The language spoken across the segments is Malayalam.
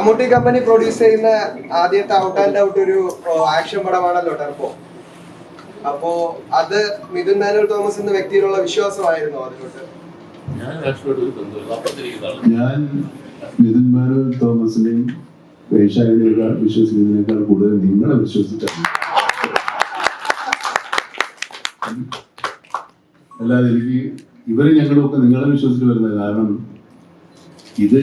മമ്മൂട്ടി കമ്പനി പ്രൊഡ്യൂസ് ചെയ്യുന്ന ആദ്യത്തെ ഔട്ട് ആൻഡ് ഔട്ട് ഒരു ആക്ഷൻ പടമാണല്ലോ ടെർപ്പോ അപ്പോ അത് മിഥുൻ മാനുവൽ തോമസ് എന്ന വ്യക്തിയിലുള്ള വിശ്വാസമായിരുന്നു അതിലോട്ട്. ഞാൻ മിഥുൻ മാനുവൽ തോമസിനെയും വൈശാഖിനേക്കാൾ വിശ്വസിക്കുന്നതിനേക്കാൾ കൂടുതൽ നിങ്ങളെ വിശ്വസിച്ചാണ് അല്ലാതെ എനിക്ക് ഇവരെ ഞങ്ങളൊക്കെ നിങ്ങളെ വിശ്വസിച്ച് വരുന്നത് കാരണം ഇത്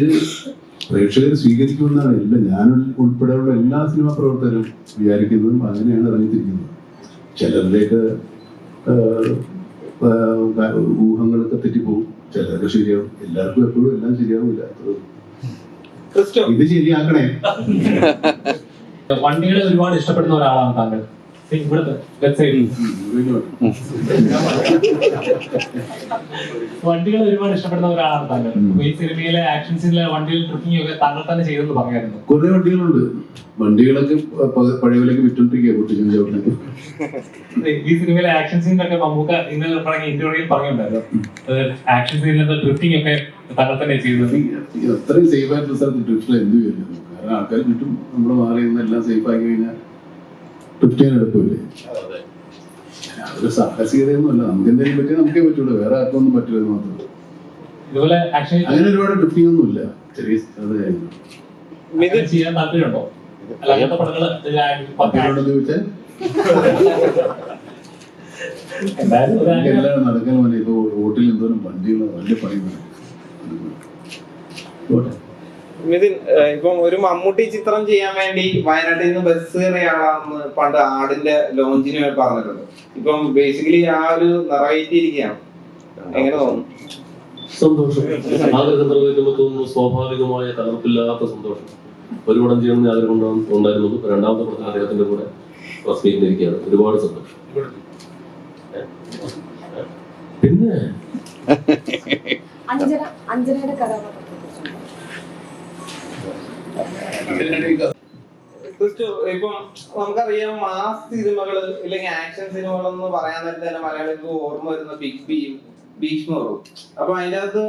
പ്രേക്ഷകർ സ്വീകരിക്കുമെന്നാണ് എല്ലാ ഞാൻ ഉൾപ്പെടെയുള്ള എല്ലാ സിനിമാ പ്രവർത്തകരും വിചാരിക്കുന്നതും അങ്ങനെയാണ് ഇറങ്ങിത്തിരിക്കുന്നത് ചിലരിലേക്ക് ഊഹങ്ങളൊക്കെ തെറ്റിപ്പോവും ചിലരൊക്കെ ശരിയാവും. എല്ലാവർക്കും എപ്പോഴും എല്ലാം ശരിയാവില്ല. ഇത് ശരിയാക്കണേ. വണ്ടികളെ ഒരുപാട് ഇഷ്ടപ്പെടുന്ന ഒരാളാണ് താങ്കൾ. ഇവിടുത്തെ വണ്ടികൾ ഒരുപാട് ഇഷ്ടപ്പെടുന്ന ഒരാളാണ് താങ്കൾ. ഈ സിനിമയിലെ ആക്ഷൻ സീനിലെ വണ്ടികൾ ട്രിപ്പിംഗ് ഒക്കെ താങ്കൾ തന്നെ ചെയ്തെന്ന് പറഞ്ഞായിരുന്നു. കുറെ വണ്ടികളുണ്ട്. വണ്ടികളൊക്കെ പ- പഴയവിലേക്ക് വിറ്റോണ്ടിരിക്കുക ഈ സിനിമയിലെ ആക്ഷൻ സീനിലൊക്കെ മമ്മൂക്ക ഇന്നലെ പറഞ്ഞ ഇന്റർവ്യൂവിൽ പറഞ്ഞിട്ടുണ്ടായിരുന്നു. ആക്ഷൻ സീനിലെ ട്രിപ്പിംഗ് ഒക്കെ താങ്കൾ തന്നെ ചെയ്തത്. അത്രയും സേഫ് ആയിട്ടുള്ള സ്ഥലത്ത് ട്രിപ്പിൽ എന്ത് വരുന്നു കാരണം ആൾക്കാർ ചുറ്റും നമ്മുടെ മാറി എല്ലാം സേഫ് ആക്കി കഴിഞ്ഞാൽ ഡ്രിഫ്റ്റ് എടുപ്പില്ലേ അതൊരു സാഹസികതയൊന്നും അല്ല നമുക്ക് എന്തെങ്കിലും പറ്റിയാൽ നമുക്കേ പറ്റുള്ളൂ. വേറെ ആർക്കൊന്നും പറ്റില്ല മാത്രമേ ഇതുപോലെ ആക്ഷൻ അങ്ങനെ ഒരുപാട് ഡ്രിഫ്റ്റിംഗ് ഒന്നും ഇല്ല ചെറിയ മിഥുൻ ചെയ്യാൻ താല്പര്യമുണ്ടോ? അല്ല അങ്ങനത്തെ പടങ്ങൾ ചോദിച്ചാൽ? നടക്കാൻ വേണ്ടി ഇപ്പൊ റോട്ടിൽ എന്തോരം വണ്ടികൾ വലിയ പണി പോട്ടെ. മിഥുൻ ഇപ്പം ഒരു മമ്മൂട്ടി ചിത്രം ചെയ്യാൻ വേണ്ടി വയനാട്ടിൽ നിന്ന് ബസ് കയറിയാളാന്ന് പണ്ട് ആടിന്റെ ലോഞ്ചിന് പറഞ്ഞിട്ടുണ്ട്. ഇപ്പം ബേസിക്കലി ആ ഒരു നിറവേറ്റിയിരിക്കുകയാണ് എങ്ങനെ തോന്നുന്നു? സന്തോഷം. ആഗ്രഹം നിറവേറ്റുമ്പോൾ തോന്നുന്നു സ്വാഭാവികമായ തകർപ്പില്ലാത്ത സന്തോഷം. ഒരു പടം ചെയ്യണമെന്ന് ആഗ്രഹം ഉണ്ടാ- ഉണ്ടായിരുന്നു രണ്ടാമത്തെ പടത്തിൽ അദ്ദേഹത്തിന്റെ കൂടെ പ്രസ് മീറ്റിലിരിക്കുകയാണ് ഒരുപാട് സന്തോഷം. പിന്നെ? അഞ്ജന അഞ്ജനയുടെ കഥാപാത്രത്തെ ഇപ്പം നമുക്കറിയാം മാസ് സിനിമകൾ ഇല്ലെങ്കിൽ ആക്ഷൻ സിനിമകൾ എന്ന് പറയാൻ നേരത്തെ തന്നെ മലയാളികൾക്ക് ഓർമ്മ വരുന്ന ബിഗ് ബിയും ഭീഷ്മറും. അപ്പൊ അതിനകത്ത്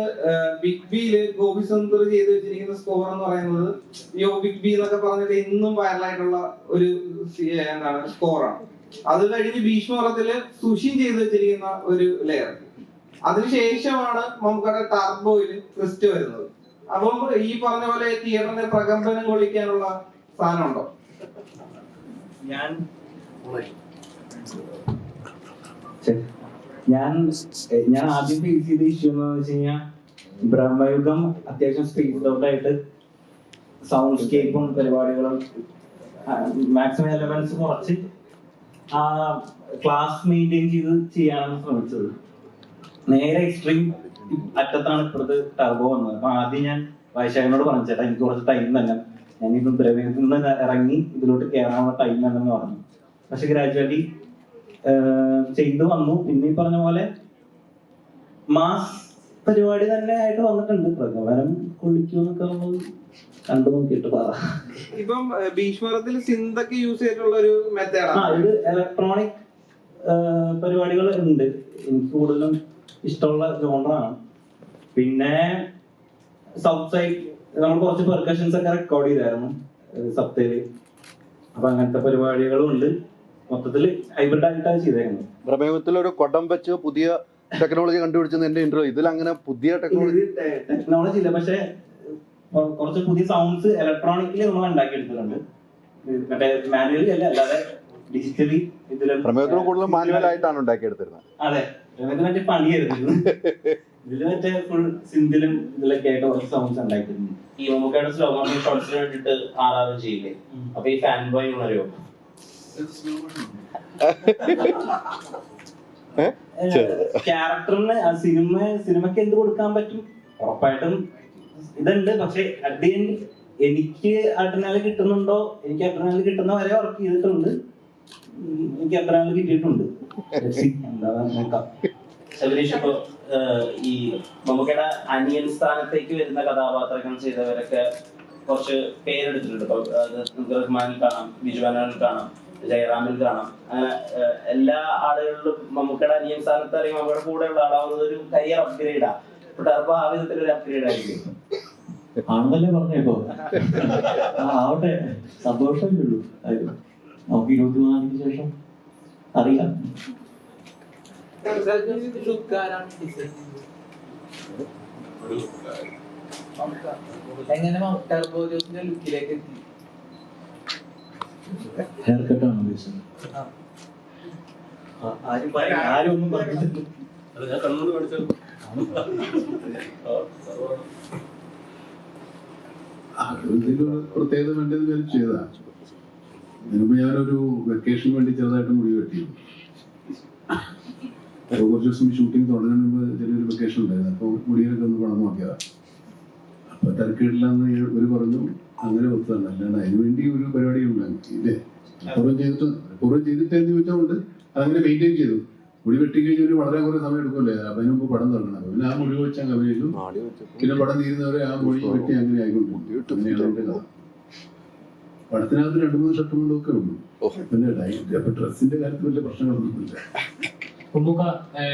ബിഗ് ബിയിൽ ഗോപി സുന്ദർ ചെയ്ത് വെച്ചിരിക്കുന്ന സ്കോർ എന്ന് പറയുന്നത് യോ ബിഗ് ബി എന്നൊക്കെ പറഞ്ഞിട്ട് ഇന്നും വൈറലായിട്ടുള്ള ഒരു എന്താണ് സ്കോറാണ് അത് കഴിഞ്ഞ് ഭീഷ്മറത്തിൽ സുഷിൻ ചെയ്ത് വെച്ചിരിക്കുന്ന ഒരു ലെയർ അതിനുശേഷമാണ് നമുക്കവിടെ ടാർബോയിൽ ക്രിസ്റ്റ് വരുന്നത്. അപ്പം ഈ പറഞ്ഞ പോലെ തിയേറ്ററിന്റെ പ്രകമ്പനം കൊള്ളിക്കാനുള്ള സ്ഥാനമുണ്ടോ ഉണ്ടോ ഞാൻ. ഞാൻ ഞാൻ ആദ്യം ഫേസ് ചെയ്ത ഇഷ്യൂ എന്ന് വെച്ച് കഴിഞ്ഞാൽ ബ്രഹ്മയുഗം അത്യാവശ്യം സ്പേസ്ഡ് ഔട്ട് ആയിട്ട് സൗണ്ട് സ്കേപ്പും പരിപാടികളും മാക്സിമം എലമെന്റ്സ് കുറച്ച് ആ ക്ലാസ് മെയിന്റെയിൻ ചെയ്ത് ചെയ്യാനാണ് ശ്രമിച്ചത് നേരെ എക്സ്ട്രീം അറ്റത്താണ് ഇപ്പോഴത്തെ ടർബോ വന്നത്. അപ്പൊ ആദ്യം ഞാൻ വൈശാഖനോട് പറഞ്ഞു ചേട്ടാ എനിക്ക് കുറച്ച് ടൈം തന്നെ ഞാൻ ഇപ്പം ദ്രവ്യത്തിൽ നിന്ന് ഇറങ്ങി ഇതിലോട്ട് കയറാനുള്ള ടൈം തന്നെന്ന് പറഞ്ഞു. പക്ഷെ ഗ്രാജുവലി ചെയ്തു വന്നു. പിന്നെ ഈ പറഞ്ഞ പോലെ മാസ് പരിപാടി തന്നെ ആയിട്ട് വന്നിട്ടുണ്ട്. പ്രകടനം കൊള്ളിക്കുമെന്നൊക്കെ നമ്മൾ കണ്ടു നോക്കിയിട്ട് പറ. ഇപ്പം ഭീഷ്മരത്തിൽ സിന്തൊക്കെ യൂസ് ചെയ്തിട്ടുള്ള ഒരു ആ ഒരു ഇലക്ട്രോണിക് പരിപാടികൾ ഉണ്ട്. എനിക്ക് കൂടുതലും ഇഷ്ടമുള്ള ജോണറാണ് പിന്നെ സൗത്ത് സൈഡ് നമ്മൾ കുറച്ച് പെർക്കഷൻസ് ഒക്കെ റെക്കോർഡ് ചെയ്തായിരുന്നു സപ്തയിൽ. അപ്പൊ അങ്ങനത്തെ പരിപാടികളും ഉണ്ട് മൊത്തത്തിൽ ഹൈബ്രിഡ് ആയിട്ടാണ് ചെയ്തേക്കുന്നത്. പ്രമേഹത്തിൽ ഒരു കൊടം വെച്ച് പുതിയ ടെക്നോളജി കണ്ടുപിടിച്ചത് എന്റെ ഇന്റർവ്യൂ ഇതിൽ അങ്ങനെ പുതിയ ടെക്നോളജി ടെക്നോളജി ഇല്ല. പക്ഷെ കുറച്ച് പുതിയ സൗണ്ട്സ് ഇലക്ട്രോണിക്കലി നമ്മൾ ഉണ്ടാക്കിയെടുത്തിട്ടുണ്ട്. എടുത്തിട്ടുണ്ട് മറ്റേ മാനുവലി അല്ല അല്ലാതെ ഡിജിറ്റലി ഇതിലും പ്രമേഹത്തിൽ കൂടുതലും മാനുവൽ ആയിട്ടാണ് ഉണ്ടാക്കിയെടുത്തിരുന്നത്. അതെ. പ്രമേയത്തിന് മറ്റേ പണിയായിരുന്നു. ഇതിൽ മറ്റേ ഫുൾ സിന്ധിലും ഇതിലൊക്കെ ആയിട്ട് കുറച്ച് സൗണ്ട്സ് ഉണ്ടായിട്ടുണ്ട്. ഈ മമ്മൂക്കയുടെ സ്ലോ മോഷൻ ഷോട്ട്സിന് വേണ്ടിട്ട് ആർ ആർ ചെയ്യില്ലേ അപ്പൊ ഈ ഫാൻ ബോയ് ഉണരോ ക്യാരക്ടറിന് ആ സിനിമ സിനിമക്ക് എന്ത് കൊടുക്കാൻ പറ്റും? ഉറപ്പായിട്ടും ഇതുണ്ട്. പക്ഷെ അറ്റ് എനിക്ക് അഡ്രിനാല് കിട്ടുന്നുണ്ടോ? എനിക്ക് അഡ്രിനാല് കിട്ടുന്ന വരെ വർക്ക് ചെയ്തിട്ടുണ്ട്. എനിക്ക് അഡ്രിനാല് കിട്ടിയിട്ടുണ്ട്. എന്താ നോക്കാം ഇപ്പൊ ഈ മമ്മൂക്കയുടെ അനിയൻ സ്ഥാനത്തേക്ക് വരുന്ന കഥാപാത്രങ്ങൾ ചെയ്തവരൊക്കെ കുറച്ച് പേരെടുത്തിട്ടുണ്ട്. റഹ്മാനിൽ കാണാം ബിജു ബാനറിൽ കാണാം ജയറാമിൽ കാണാം. അങ്ങനെ എല്ലാ ആളുകളിലും മമ്മൂക്കയുടെ അനിയൻ സ്ഥാനത്ത് അല്ലെങ്കിൽ മമ്മൂക്കയുടെ കൂടെയുള്ള ആളാവുന്നത് ഒരു കരിയർ അപ്ഗ്രേഡാ ഇപ്പൊ ടർബോ ആ വിധത്തിൽ ഒരു അപ്ഗ്രേഡ് ആയിരിക്കും. ആണെന്നല്ലേ പറഞ്ഞേക്കോ ആവട്ടെ. സന്തോഷമല്ലേ ഉള്ളൂ. നമുക്ക് നമുക്ക് ഇരുപത്തിനാലിന് ശേഷം അറിയാം എങ്ങനെ ലുക്കിലേക്ക് എത്തി? ഹെയർ കട്ടാണ് ഉദ്ദേശിച്ചത് ആ, ആരും പറ- ആരും ഒന്നും പറഞ്ഞില്ല അത് ഞാൻ പ്രത്യേകത വേണ്ടത് ഞാൻ ചെയ്താ. ഇതിനുമ്പ് ഞാനൊരു വെക്കേഷന് വേണ്ടി ചെറുതായിട്ട് മുടി വെട്ടി അപ്പൊ കുറച്ച് ദിവസം ഷൂട്ടിംഗ് തുടങ്ങുന്നതിന് മുമ്പ് ചെറിയൊരു വെക്കേഷൻ ഉണ്ടായിരുന്നു. അപ്പോൾ മുടിയൊക്കെ ഒന്ന് പണം നോക്കിയതാണ് അപ്പൊ തിരക്കിടില്ലെന്ന് ഒരു പറഞ്ഞു. അങ്ങനെ ഒത്തതാണ് അല്ലാണ്ട് അതിന് വേണ്ടി ഒരു പരിപാടി ഇല്ലേ? പൂർവം ചെയ്തിട്ട് പൂർവം ചെയ്തിട്ട് എന്ന് ചോദിച്ചുകൊണ്ട് അതങ്ങനെ മെയിന്റെയിൻ ചെയ്തു. മുടി വെട്ടിക്കഴിഞ്ഞാൽ ഒരു വളരെ കുറെ സമയം എടുക്കുമല്ലേ? അപ്പൊ അതിന് മുമ്പ് പടം തുടങ്ങണം. പിന്നെ ആ മുടി വെച്ച് അങ്ങ് അഭിനയിച്ചു. പിന്നെ പടം തീരുന്നവരെ ആ മുടി വെട്ടി അങ്ങനെ കഥ. പടത്തിനകത്ത് രണ്ടു മൂന്ന് ഷർട്ടും കൊണ്ടൊക്കെ ഉള്ളൂ പിന്നെ ഡ്രസ്സിന്റെ കാര്യത്തിൽ വലിയ പ്രശ്നങ്ങളൊന്നും ഇല്ല മമ്മൂക്ക